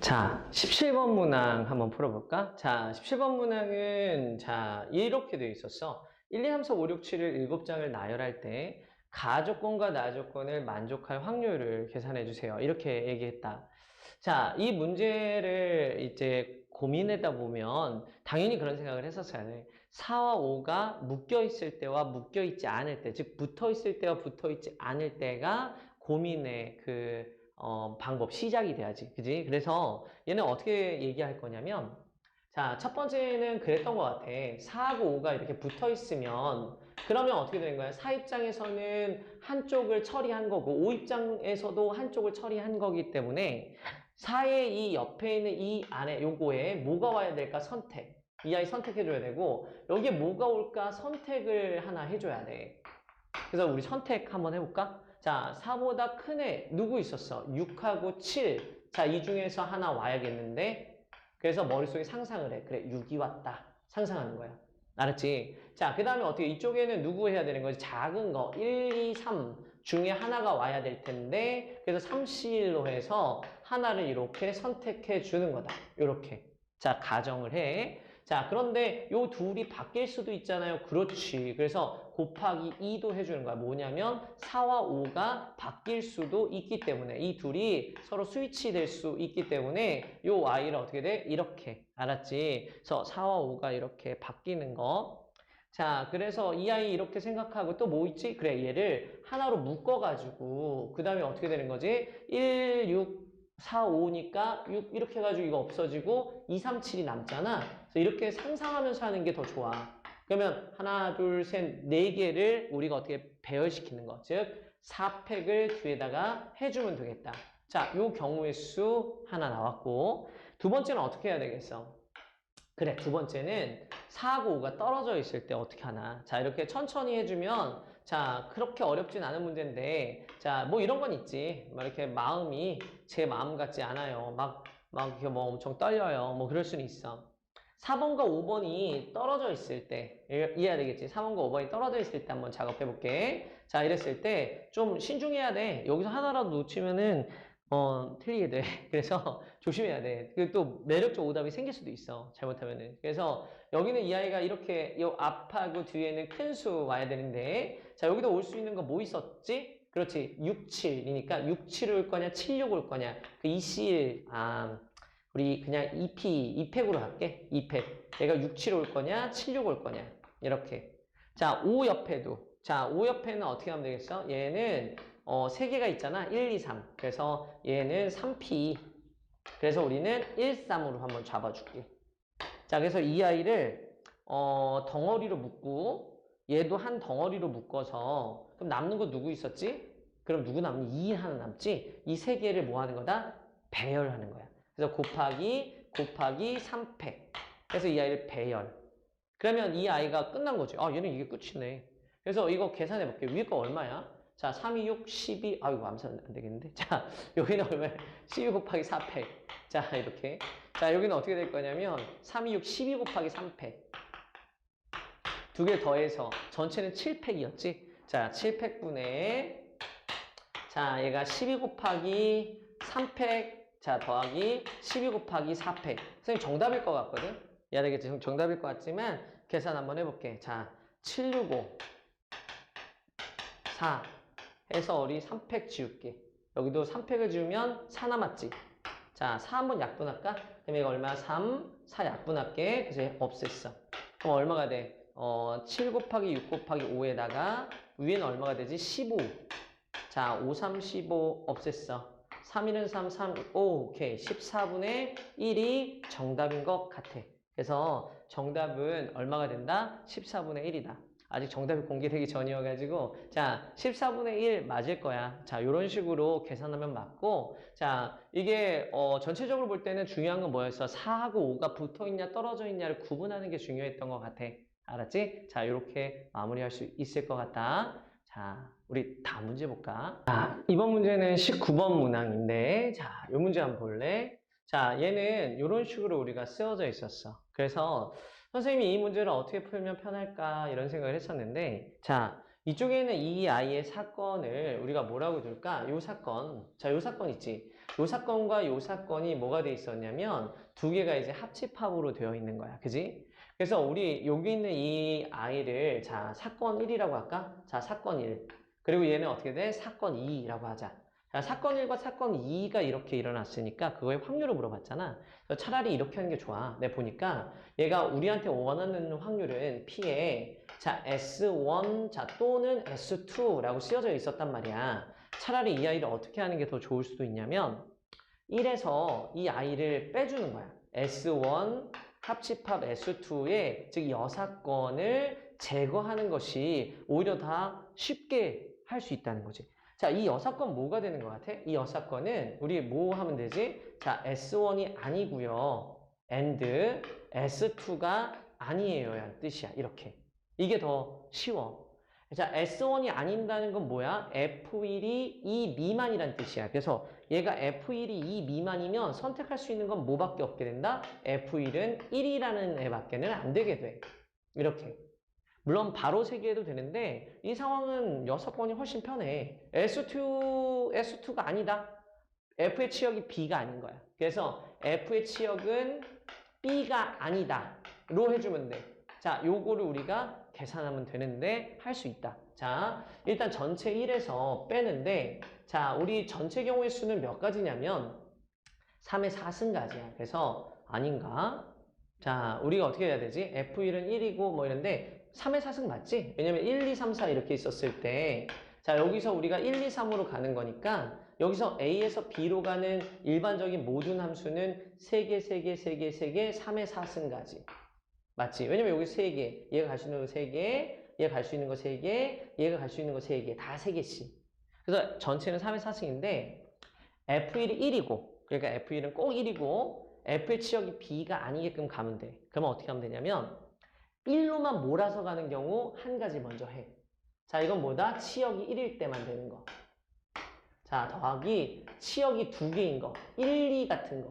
자, 17번 문항 한번 풀어볼까? 자, 17번 문항은 자, 이렇게 되어 있었어. 1, 2, 3, 4, 5, 6, 7을 7장을 나열할 때 가조건과 나조건을 만족할 확률을 계산해 주세요. 이렇게 얘기했다. 자, 이 문제를 이제 고민하다 보면 당연히 그런 생각을 했었어야 돼. 4와 5가 묶여 있을 때와 묶여 있지 않을 때, 즉 붙어 있을 때와 붙어 있지 않을 때가 고민의 그 어, 방법 시작이 돼야지. 그지? 그래서 얘는 어떻게 얘기할 거냐면 자, 첫 번째는 그랬던 것 같아. 4하고 5가 이렇게 붙어 있으면 그러면 어떻게 되는 거야? 4 입장에서는 한쪽을 처리한 거고 5 입장에서도 한쪽을 처리한 거기 때문에 4의 이 옆에 있는 이 안에 요거에 뭐가 와야 될까? 선택. 이 아이 선택해줘야 되고 여기에 뭐가 올까? 선택을 하나 해줘야 돼. 그래서 우리 선택 한번 해볼까? 자, 4보다 큰 애 누구 있었어? 6하고 7. 자, 이 중에서 하나 와야겠는데 그래서 머릿속에 상상을 해. 그래, 6이 왔다. 상상하는 거야. 알았지? 자, 그 다음에 어떻게 이쪽에는 누구 해야 되는 거지? 작은 거 1, 2, 3 중에 하나가 와야 될 텐데 그래서 3C1로 해서 하나를 이렇게 선택해 주는 거다. 이렇게. 자, 가정을 해. 자, 그런데 요 둘이 바뀔 수도 있잖아요. 그렇지. 그래서 곱하기 2도 해주는 거야. 뭐냐면 4와 5가 바뀔 수도 있기 때문에 이 둘이 서로 스위치 될 수 있기 때문에 요 y를 어떻게 돼? 이렇게. 알았지? 그래서 4와 5가 이렇게 바뀌는 거. 자, 그래서 이 아이 이렇게 생각하고 또 뭐 있지? 그래, 얘를 하나로 묶어가지고 그 다음에 어떻게 되는 거지? 1, 6, 4, 5니까 6 이렇게 해가지고 이거 없어지고 2, 3, 7이 남잖아. 그래서 이렇게 상상하면서 하는 게 더 좋아. 그러면 하나, 둘, 셋, 네 개를 우리가 어떻게 배열시키는 거. 즉, 4팩을 뒤에다가 해주면 되겠다. 자, 요 경우의 수 하나 나왔고 두 번째는 어떻게 해야 되겠어? 그래, 두 번째는 4하고 5가 떨어져 있을 때 어떻게 하나. 자, 이렇게 천천히 해주면 자, 그렇게 어렵진 않은 문제인데 자, 뭐 이런 건 있지. 막 이렇게 마음이 제 마음 같지 않아요. 막, 막 이렇게 뭐 엄청 떨려요. 뭐 그럴 수는 있어. 4번과 5번이 떨어져 있을 때 이해- 이해해야 되겠지. 4번과 5번이 떨어져 있을 때 한번 작업해 볼게. 자, 이랬을 때 좀 신중해야 돼. 여기서 하나라도 놓치면은 어, 틀리게 돼. 그래서 조심해야 돼. 그리고 또 매력적 오답이 생길 수도 있어. 잘못하면은. 그래서 여기는 이 아이가 이렇게 이 앞하고 뒤에는 큰 수 와야 되는데 자, 여기도 올 수 있는 거 뭐 있었지? 그렇지. 6, 7이니까 6, 7 올 거냐, 7, 6 올 거냐. 그 2C1, 아, 우리 그냥 2P, 2팩으로 할게. 2팩. 얘가 6, 7 올 거냐, 7, 6 올 거냐. 이렇게. 자, 5 옆에도. 자, 5 옆에는 어떻게 하면 되겠어? 얘는 어, 3개가 있잖아. 1, 2, 3. 그래서 얘는 3P. 그래서 우리는 1, 3으로 한번 잡아줄게. 자, 그래서 이 아이를 어, 덩어리로 묶고 얘도 한 덩어리로 묶어서 그럼 남는 거 누구 있었지? 그럼 누구 남니? 2 하나 남지? 이 세 개를 뭐 하는 거다? 배열하는 거야. 그래서 곱하기 곱하기 3팩. 그래서 이 아이를 배열. 그러면 이 아이가 끝난 거지. 아, 얘는 이게 끝이네. 그래서 이거 계산해 볼게요. 위에 거 얼마야? 자, 3, 2, 6, 12. 아이고, 암사 안 되겠는데. 자, 여기는 얼마야? 12 곱하기 4팩. 자, 이렇게. 자, 여기는 어떻게 될 거냐면 3, 2, 6, 12 곱하기 3팩. 두개 더해서 전체는 7팩이었지? 자, 7팩분의 자, 얘가 12 곱하기 3팩 자, 더하기 12 곱하기 4팩. 선생님 정답일 것 같거든? 이해야 되겠지? 정- 정답일 것 같지만 계산 한번 해볼게. 자, 765 4 해서 우리 3팩 지울게. 여기도 3팩을 지우면 4 남았지? 자, 4 한번 약분할까? 그럼 이거 얼마야? 3, 4 약분할게. 그래서 얘 없앴어. 그럼 얼마가 돼? 어, 7 곱하기 6 곱하기 5에다가 위에는 얼마가 되지? 15. 자, 5, 3, 15 없앴어. 3, 1은 3, 3, 오, 오케이. 14분의 1이 정답인 것 같아. 그래서 정답은 얼마가 된다? 14분의 1이다. 아직 정답이 공개되기 전이어가지고, 자, 14분의 1 맞을 거야. 자, 이런 식으로 계산하면 맞고, 자, 이게, 어, 전체적으로 볼 때는 중요한 건 뭐였어? 4하고 5가 붙어 있냐, 떨어져 있냐를 구분하는 게 중요했던 것 같아. 알았지? 자, 이렇게 마무리할 수 있을 것 같다. 자, 우리 다음 문제 볼까? 자, 이번 문제는 19번 문항인데, 자, 이 문제 한번 볼래? 자, 얘는 이런 식으로 우리가 쓰여져 있었어. 그래서 선생님이 이 문제를 어떻게 풀면 편할까 이런 생각을 했었는데, 자, 이쪽에는 이 아이의 사건을 우리가 뭐라고 둘까? 요 사건. 자, 요 사건 있지. 요 사건과 요 사건이 뭐가 돼 있었냐면 두 개가 이제 합집합으로 되어 있는 거야. 그지? 그래서 우리 여기 있는 이 아이를 자, 사건 1이라고 할까? 자, 사건 1. 그리고 얘는 어떻게 돼? 사건 2라고 하자. 자, 사건 1과 사건 2가 이렇게 일어났으니까 그거의 확률을 물어봤잖아. 차라리 이렇게 하는 게 좋아. 내가 보니까 얘가 우리한테 원하는 확률은 P에 자 S1 자 또는 S2라고 쓰여져 있었단 말이야. 차라리 이 아이를 어떻게 하는 게 더 좋을 수도 있냐면 1에서 이 아이를 빼주는 거야. S1 합집합 S2의 즉 여사건을 제거하는 것이 오히려 다 쉽게 할 수 있다는 거지. 자, 이 여사건 뭐가 되는 것 같아? 이 여사건은 우리 뭐 하면 되지? 자, S1이 아니고요. and S2가 아니에요. 라는 뜻이야. 이렇게. 이게 더 쉬워. 자, S1이 아닌다는 건 뭐야? F1이 2 미만이란 뜻이야. 그래서 얘가 F1이 2 미만이면 선택할 수 있는 건 뭐밖에 없게 된다? F1은 1이라는 애밖에는 안 되게 돼. 이렇게. 물론 바로 세개해도 되는데 이 상황은 여섯 번이 훨씬 편해. S2, S2가 아니다. F의 치역이 B가 아닌 거야. 그래서 F의 치역은 B가 아니다. 로 해주면 돼. 자, 요거를 우리가 계산하면 되는데 할 수 있다. 자, 일단 전체 1에서 빼는데 자, 우리 전체 경우의 수는 몇 가지냐면 3의 4승가지야. 그래서 아닌가? 자, 우리가 어떻게 해야 되지? F1은 1이고 뭐 이런데 3의 4승 맞지? 왜냐면 1, 2, 3, 4 이렇게 있었을 때 자, 여기서 우리가 1, 2, 3으로 가는 거니까 여기서 A에서 B로 가는 일반적인 모든 함수는 3개, 3개, 3개, 3개, 3의 4승가지. 맞지? 왜냐면 여기 3개, 얘가 갈 수 있는 거 3개, 얘가 갈 수 있는 거 3개, 얘가 갈 수 있는 거 3개, 다 3개씩. 그래서 전체는 3의 4승인데 F1이 1이고 그러니까 F1은 꼭 1이고 F의 치역이 B가 아니게끔 가면 돼. 그러면 어떻게 하면 되냐면 1로만 몰아서 가는 경우 한 가지 먼저 해. 자, 이건 뭐다? 치역이 1일 때만 되는 거. 자, 더하기 치역이 두 개인 거. 1, 2 같은 거.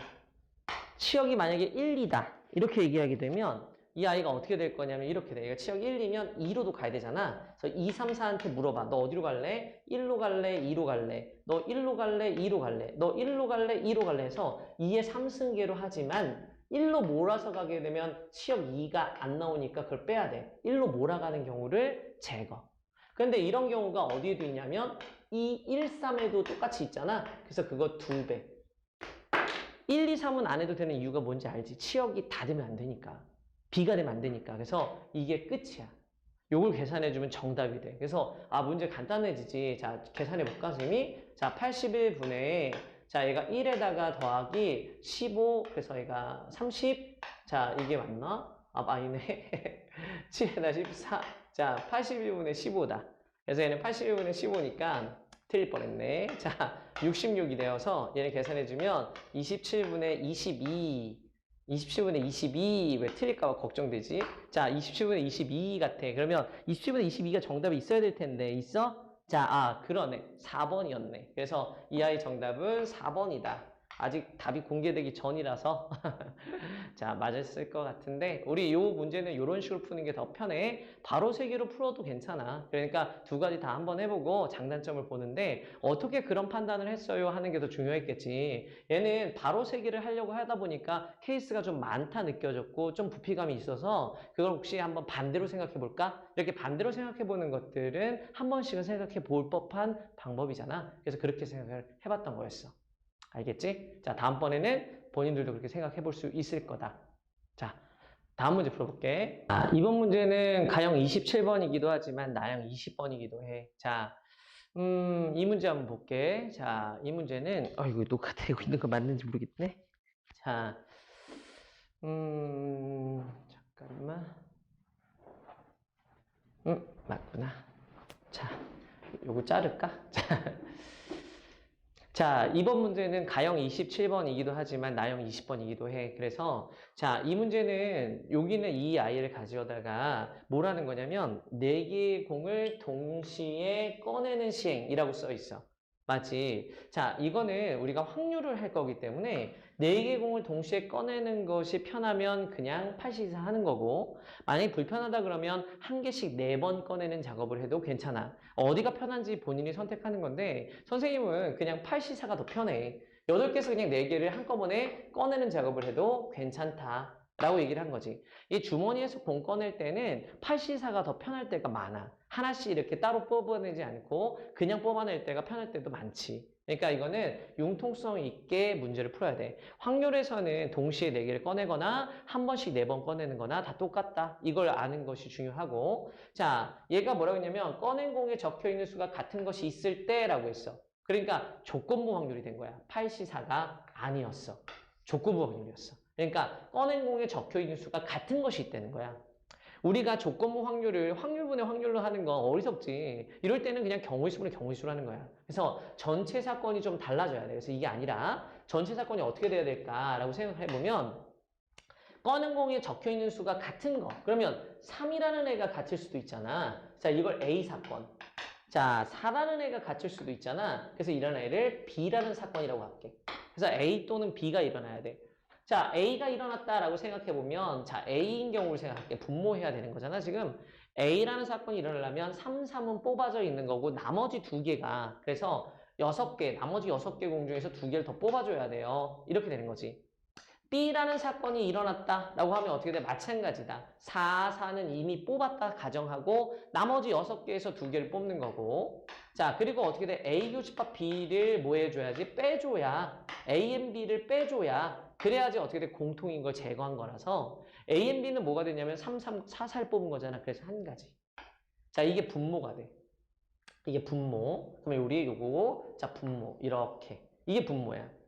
치역이 만약에 1, 2다. 이렇게 얘기하게 되면 이 아이가 어떻게 될 거냐면 이렇게 돼. 얘가 치역 1, 2면 2로도 가야 되잖아. 그래서 2, 3, 4한테 물어봐. 너 어디로 갈래? 1로 갈래? 2로 갈래? 너 1로 갈래? 2로 갈래? 너 1로 갈래? 2로 갈래? 해서 2의 3승계로 하지만 1로 몰아서 가게 되면 치역 2가 안 나오니까 그걸 빼야 돼. 1로 몰아가는 경우를 제거. 그런데 이런 경우가 어디에도 있냐면 이 1, 3에도 똑같이 있잖아. 그래서 그거 두 배. 1, 2, 3은 안 해도 되는 이유가 뭔지 알지? 치역이 다 되면 안 되니까. B가 되면 안 되니까. 그래서 이게 끝이야. 요걸 계산해주면 정답이 돼. 그래서 아 문제 간단해지지. 자 계산해볼까 선생님이? 자 81분의 자 얘가 1에다가 더하기 15 그래서 얘가 30. 자 이게 맞나? 아 아니네. 7에다 14. 자 81분의 15다. 그래서 얘는 81분의 15니까 틀릴 뻔했네. 자 66이 되어서 얘를 계산해주면 27분의 22 27분의 22, 왜 틀릴까봐 걱정되지? 자, 27분의 22 같아. 그러면 27분의 22가 정답이 있어야 될 텐데, 있어? 자, 아, 그러네. 4번이었네. 그래서 이 아이 정답은 4번이다. 아직 답이 공개되기 전이라서. 자 맞았을 것 같은데 우리 요 문제는 이런 식으로 푸는 게 더 편해. 바로 세 개로 풀어도 괜찮아. 그러니까 두 가지 다 한번 해보고 장단점을 보는데 어떻게 그런 판단을 했어요 하는 게 더 중요했겠지. 얘는 바로 세 개를 하려고 하다 보니까 케이스가 좀 많다 느껴졌고 좀 부피감이 있어서 그걸 혹시 한번 반대로 생각해 볼까? 이렇게 반대로 생각해 보는 것들은 한 번씩은 생각해 볼 법한 방법이잖아. 그래서 그렇게 생각을 해봤던 거였어 알겠지? 자, 다음번에는 본인들도 그렇게 생각해 볼 수 있을 거다. 자, 다음 문제 풀어볼게. 아, 이번 문제는 가형 27번이기도 하지만 나형 20번이기도 해. 자, 음, 이 문제 한번 볼게. 자, 이 문제는, 어, 이거 녹화되고 있는 거 맞는지 모르겠네. 자, 음, 잠깐만. 음, 맞구나. 자, 요거 자를까? 자. 자, 이번 문제는 가형 27번이기도 하지만 나형 20번이기도 해. 그래서 자, 이 문제는 여기는 이 아이를 가져다가 뭐라는 거냐면 네 개의 공을 동시에 꺼내는 시행이라고 써 있어. 맞지? 자, 이거는 우리가 확률을 할 거기 때문에 네개 공을 동시에 꺼내는 것이 편하면 그냥 8시사 하는 거고 만약에 불편하다 그러면 한 개씩 네번 꺼내는 작업을 해도 괜찮아. 어디가 편한지 본인이 선택하는 건데 선생님은 그냥 8시사가 더 편해. 8개에서 그냥 4개를 한꺼번에 꺼내는 작업을 해도 괜찮다. 라고 얘기를 한 거지. 이 주머니에서 공 꺼낼 때는 8시사가 더 편할 때가 많아. 하나씩 이렇게 따로 뽑아내지 않고 그냥 뽑아낼 때가 편할 때도 많지. 그러니까 이거는 융통성 있게 문제를 풀어야 돼. 확률에서는 동시에 4개를 꺼내거나 한 번씩 4번 꺼내는 거나 다 똑같다. 이걸 아는 것이 중요하고 자, 얘가 뭐라고 했냐면 꺼낸 공에 적혀 있는 수가 같은 것이 있을 때라고 했어. 그러니까 조건부 확률이 된 거야. 8시사가 아니었어. 조건부 확률이었어. 그러니까 꺼낸 공에 적혀 있는 수가 같은 것이 있다는 거야. 우리가 조건부 확률을 확률분의 확률로 하는 건 어리석지. 이럴 때는 그냥 경우의 수분의 경우의 수로 하는 거야. 그래서 전체 사건이 좀 달라져야 돼. 그래서 이게 아니라 전체 사건이 어떻게 돼야 될까라고 생각해 보면 꺼낸 공에 적혀 있는 수가 같은 거. 그러면 3이라는 애가 같을 수도 있잖아. 자, 이걸 A 사건. 자, 4라는 애가 같을 수도 있잖아. 그래서 이런 애를 B라는 사건이라고 할게. 그래서 A 또는 B가 일어나야 돼. 자, A가 일어났다라고 생각해보면, 자, A인 경우를 생각할게. 분모해야 되는 거잖아, 지금. A라는 사건이 일어나려면 3, 3은 뽑아져 있는 거고, 나머지 두 개가, 그래서 여섯 개, 나머지 여섯 개 공 중에서 두 개를 더 뽑아줘야 돼요. 이렇게 되는 거지. B라는 사건이 일어났다 라고 하면 어떻게 돼? 마찬가지다. 4, 4는 이미 뽑았다 가정하고 나머지 6개에서 2개를 뽑는 거고 자 그리고 어떻게 돼? A 교집합 B를 뭐 해줘야지? 빼줘야 A and B를 빼줘야 그래야지 어떻게 돼? 공통인 걸 제거한 거라서 A and B는 뭐가 되냐면 3, 3, 4, 4를 뽑은 거잖아. 그래서 한 가지. 자 이게 분모가 돼. 이게 분모. 그러면 우리 요거 자 분모 이렇게 이게 분모야.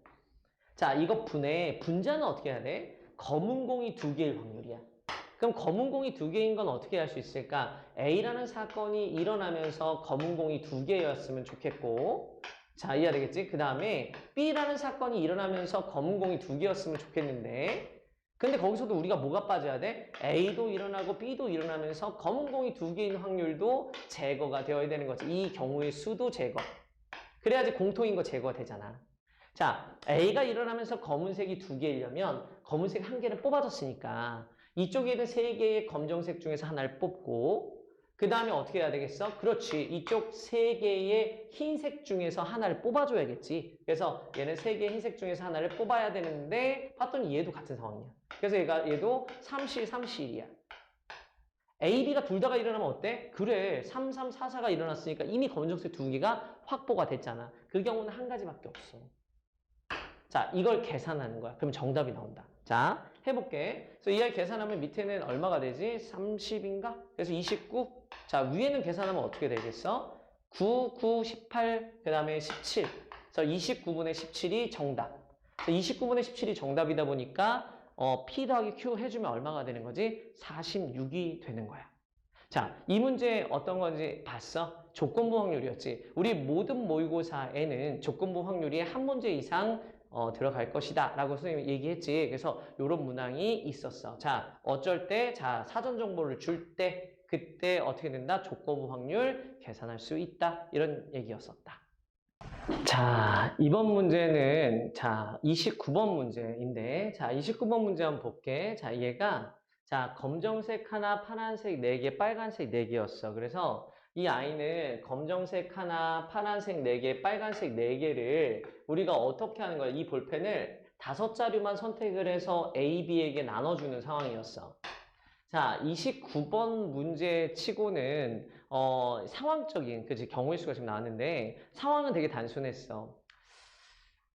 자, 이거 분해, 분자는 어떻게 해야 돼? 검은 공이 두 개일 확률이야. 그럼 검은 공이 두 개인 건 어떻게 할 수 있을까? A라는 사건이 일어나면서 검은 공이 두 개였으면 좋겠고, 자, 이해가 되겠지? 그 다음에 B라는 사건이 일어나면서 검은 공이 두 개였으면 좋겠는데, 근데 거기서도 우리가 뭐가 빠져야 돼? A도 일어나고 B도 일어나면서 검은 공이 두 개인 확률도 제거가 되어야 되는 거지. 이 경우의 수도 제거. 그래야지 공통인 거 제거가 되잖아. 자, A가 일어나면서 검은색이 두 개이려면 검은색 한 개는 뽑아졌으니까 이쪽에 있는 세 개의 검정색 중에서 하나를 뽑고 그 다음에 어떻게 해야 되겠어? 그렇지. 이쪽 세 개의 흰색 중에서 하나를 뽑아줘야겠지. 그래서 얘는 세 개의 흰색 중에서 하나를 뽑아야 되는데 봤더니 얘도 같은 상황이야. 그래서 얘가 얘도 3실, 3실이야. A, B가 둘 다가 일어나면 어때? 그래. 3, 3, 4, 4가 일어났으니까 이미 검정색 두 개가 확보가 됐잖아. 그 경우는 한 가지밖에 없어. 자, 이걸 계산하는 거야. 그럼 정답이 나온다. 자, 해볼게. 그래서 이 아이 계산하면 밑에는 얼마가 되지? 30인가? 그래서 29. 자, 위에는 계산하면 어떻게 되겠어? 9, 9, 18, 그 다음에 17. 그래서 29분의 17이 정답. 29분의 17이 정답이다 보니까 어, P 더하기 Q 해주면 얼마가 되는 거지? 46이 되는 거야. 자, 이 문제 어떤 건지 봤어? 조건부 확률이었지. 우리 모든 모의고사에는 조건부 확률이 한 문제 이상 어, 들어갈 것이다 라고 선생님이 얘기했지. 그래서 이런 문항이 있었어. 자 어쩔 때? 자 사전 정보를 줄 때 그때 어떻게 된다? 조건부 확률 계산할 수 있다. 이런 얘기였었다. 자 이번 문제는 자 29번 문제인데 자 29번 문제 한번 볼게. 자 얘가 자 검정색 하나 파란색 4개 빨간색 4개였어. 그래서 이 아이는 검정색 하나, 파란색 4개, 빨간색 4개를 우리가 어떻게 하는 거야? 이 볼펜을 다섯 자료만 선택을 해서 A, B에게 나눠주는 상황이었어. 자, 29번 문제 치고는 어, 상황적인 그치 경우의 수가 지금 나왔는데 상황은 되게 단순했어.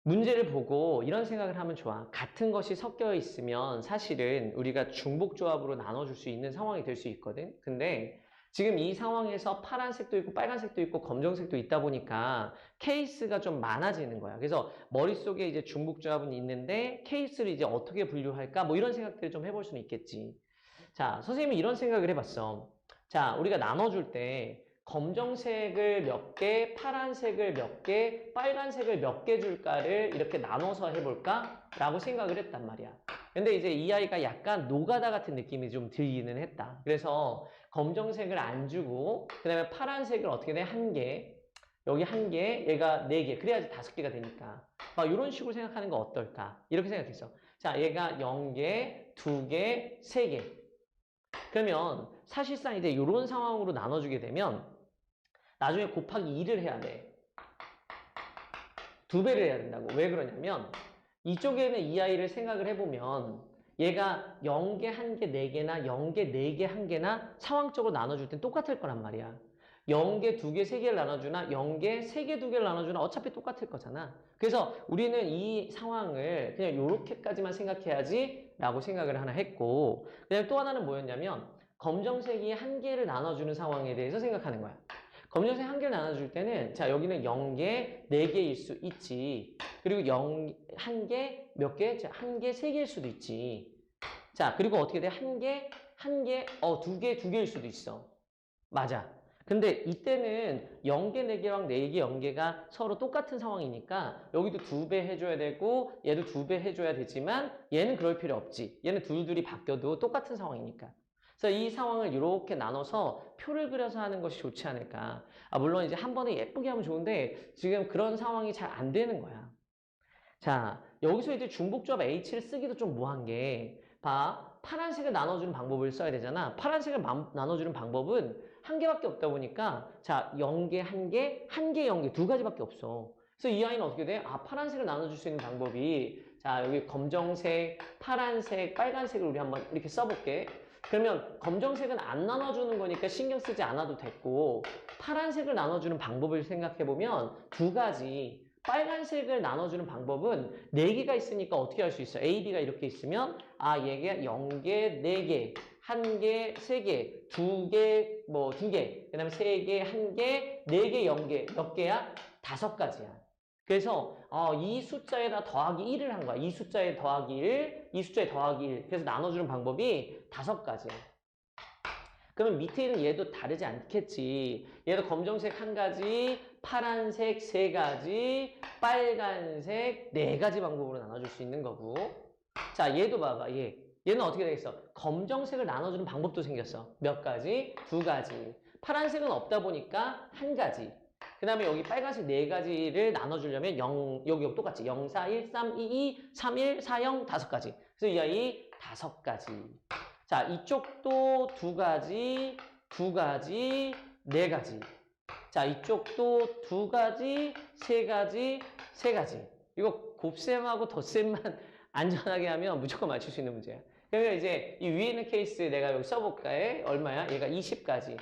문제를 보고 이런 생각을 하면 좋아. 같은 것이 섞여 있으면 사실은 우리가 중복 조합으로 나눠줄 수 있는 상황이 될 수 있거든. 근데 지금 이 상황에서 파란색도 있고 빨간색도 있고 검정색도 있다 보니까 케이스가 좀 많아지는 거야. 그래서 머릿속에 이제 중복 조합은 있는데 케이스를 이제 어떻게 분류할까? 뭐 이런 생각들을 좀 해볼 수는 있겠지. 자, 선생님이 이런 생각을 해봤어. 자, 우리가 나눠줄 때 검정색을 몇 개, 파란색을 몇 개, 빨간색을 몇 개 줄까를 이렇게 나눠서 해볼까? 라고 생각을 했단 말이야. 근데 이제 이 아이가 약간 노가다 같은 느낌이 좀 들기는 했다. 그래서 검정색을 안 주고 그 다음에 파란색을 어떻게 돼? 한 개. 여기 한 개, 얘가 네 개. 그래야지 다섯 개가 되니까. 막 이런 식으로 생각하는 거 어떨까? 이렇게 생각했어. 자, 얘가 0개, 2개, 3개. 그러면 사실상 이제 이런 상황으로 나눠주게 되면 나중에 곱하기 2를 해야 돼. 두 배를 해야 된다고. 왜 그러냐면 이쪽에는 이 아이를 생각을 해보면 얘가 0개, 1개, 4개나 0개, 4개, 1개나 상황적으로 나눠줄 땐 똑같을 거란 말이야. 0개, 2개, 3개를 나눠주나 0개, 3개, 2개를 나눠주나 어차피 똑같을 거잖아. 그래서 우리는 이 상황을 그냥 이렇게까지만 생각해야지 라고 생각을 하나 했고 그다음에 또 하나는 뭐였냐면 검정색이 한 개를 나눠주는 상황에 대해서 생각하는 거야. 검정색 한 개를 나눠줄 때는 자 여기는 0개, 4개일 수 있지. 그리고 0, 한 개, 몇 개? 자, 한 개, 세 개일 수도 있지. 자, 그리고 어떻게 돼? 한 개, 한 개, 어, 두 개, 두 개일 수도 있어. 맞아. 근데 이때는 0개, 4개랑 4개, 0개가 서로 똑같은 상황이니까 여기도 두 배 해줘야 되고 얘도 두 배 해줘야 되지만 얘는 그럴 필요 없지. 얘는 둘둘이 바뀌어도 똑같은 상황이니까. 그래서 이 상황을 이렇게 나눠서 표를 그려서 하는 것이 좋지 않을까. 아, 물론 이제 한 번에 예쁘게 하면 좋은데 지금 그런 상황이 잘 안 되는 거야. 자, 여기서 이제 중복조합 H를 쓰기도 좀 뭐한 게, 봐. 파란색을 나눠주는 방법을 써야 되잖아. 파란색을 마- 나눠주는 방법은 한 개밖에 없다 보니까, 자, 0개, 한 개, 한 개, 0개, 두 가지밖에 없어. 그래서 이 아이는 어떻게 돼? 아, 파란색을 나눠줄 수 있는 방법이, 자, 여기 검정색, 파란색, 빨간색을 우리 한번 이렇게 써볼게. 그러면 검정색은 안 나눠주는 거니까 신경 쓰지 않아도 됐고, 파란색을 나눠주는 방법을 생각해보면 두 가지. 빨간색을 나눠주는 방법은 네 개가 있으니까 어떻게 할 수 있어? A, B가 이렇게 있으면 아 얘가 0개, 4개, 1개, 3개, 2개, 뭐 2개, 그 다음에 3개, 1개, 4개, 0개 몇 개야? 다섯 가지야. 그래서 어, 이 숫자에다 더하기 1을 한 거야. 이 숫자에 더하기 1, 이 숫자에 더하기 1. 그래서 나눠주는 방법이 다섯 가지야. 그러면 밑에 있는 얘도 다르지 않겠지. 얘도 검정색 한 가지, 파란색 세 가지, 빨간색 네 가지 방법으로 나눠줄 수 있는 거고. 자, 얘도 봐봐, 얘. 얘는 어떻게 되겠어? 검정색을 나눠주는 방법도 생겼어. 몇 가지? 두 가지. 파란색은 없다 보니까 한 가지. 그 다음에 여기 빨간색 네 가지를 나눠주려면 0, 여기 똑같지. 0, 4, 1, 3, 2, 2, 3, 1, 4, 0, 다섯 가지. 그래서 이 아이 다섯 가지. 자, 이쪽도 두 가지, 두 가지, 네 가지. 자, 이쪽도 두 가지, 세 가지, 세 가지. 이거 곱셈하고 덧셈만 안전하게 하면 무조건 맞출 수 있는 문제야. 그러면 이제 이 위에 있는 케이스 내가 여기 써볼까? 얼마야? 얘가 20가지.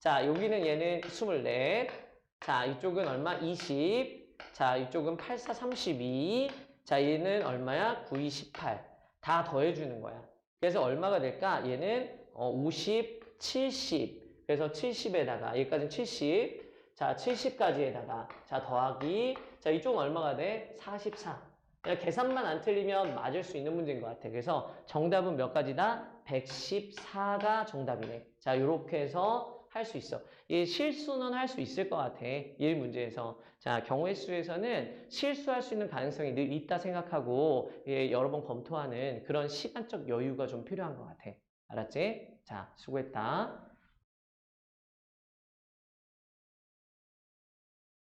자, 여기는 얘는 24. 자, 이쪽은 얼마? 20. 자, 이쪽은 8, 4, 32. 자, 얘는 얼마야? 9, 2, 18. 다 더해주는 거야. 그래서 얼마가 될까? 얘는 어, 50, 70. 그래서 70에다가 여기까지는 70. 자, 70까지에다가 자 더하기. 자, 이쪽은 얼마가 돼? 44. 그냥 계산만 안 틀리면 맞을 수 있는 문제인 것 같아. 그래서 정답은 몇 가지다? 114가 정답이네. 자, 이렇게 해서 할 수 있어. 이 실수는 할 수 있을 것 같아. 1 문제에서. 자, 경우의 수에서는 실수할 수 있는 가능성이 늘 있다 생각하고 예, 여러 번 검토하는 그런 시간적 여유가 좀 필요한 것 같아. 알았지? 자, 수고했다.